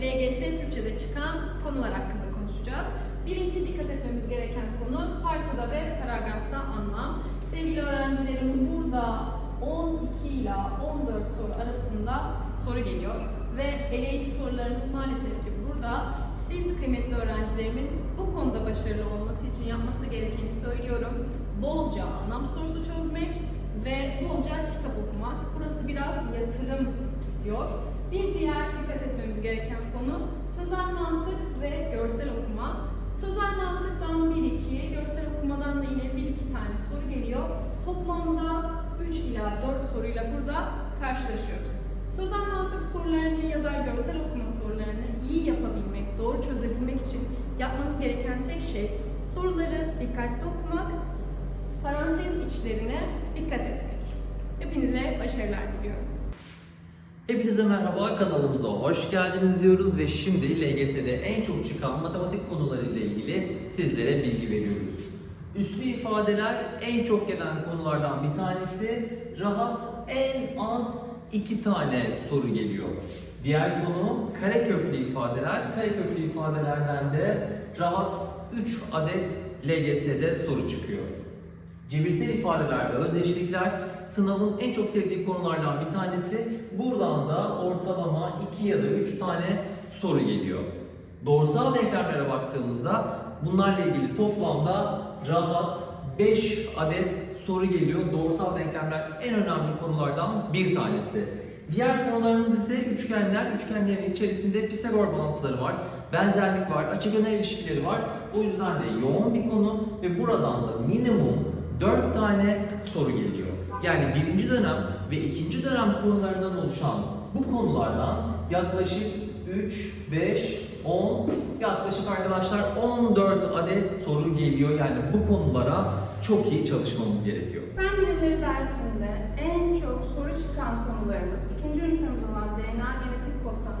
LGS Türkçe'de çıkan konular hakkında konuşacağız. Birinci dikkat etmemiz gereken konu parçada ve paragrafta anlam. Sevgili öğrencilerim burada 12 ila 14 soru arasında soru geliyor ve eleyici sorularınız maalesef ki burada. Siz kıymetli öğrencilerimin bu konuda başarılı olması için yapması gerekeni söylüyorum. Bolca anlam sorusu çözmek ve bolca kitap okumak. Burası biraz yatırım istiyor. Bir diğer dikkat etmemiz gereken konu sözel mantık ve görsel okuma. Sözel mantıktan 1-2, görsel okumadan da yine 1-2 tane soru geliyor. Toplamda 3 ila 4 soruyla burada karşılaşıyoruz. Sözel mantık sorularını ya da görsel okuma sorularını iyi yapabilmek, doğru çözebilmek için yapmanız gereken tek şey soruları dikkatli okumak, parantez içlerine dikkat etmek. Hepinize başarılar diliyorum. Hepinize merhaba, kanalımıza hoş geldiniz diyoruz ve şimdi LGS'de en çok çıkan matematik konularıyla ilgili sizlere bilgi veriyoruz. Üslü ifadeler en çok gelen konulardan bir tanesi. Rahat en az iki tane soru geliyor. Diğer konu kare köklü ifadeler. Kare köklü ifadelerden de rahat 3 adet LGS'de soru çıkıyor. Cebirsel ifadeler ve özdeşlikler sınavın en çok sevdiği konulardan bir tanesi. Buradan da ortalama 2 ya da 3 tane soru geliyor. Doğrusal denklemlere baktığımızda bunlarla ilgili toplamda rahat 5 adet soru geliyor. Doğrusal denklemler en önemli konulardan bir tanesi. Diğer konularımız ise üçgenler. Üçgenlerin içerisinde Pisagor bağıntıları var, benzerlik var, açıkenar ilişkileri var. O yüzden de yoğun bir konu ve buradan da minimum 4 tane soru geliyor. Yani birinci dönem ve ikinci dönem konularından oluşan bu konulardan yaklaşık 3, 5, 10, yaklaşık arkadaşlar 14 adet soru geliyor. Yani bu konulara çok iyi çalışmamız gerekiyor. Fen bilimleri dersinde en çok soru çıkan konularımız ikinci ünitemiz olan DNA genetik koddan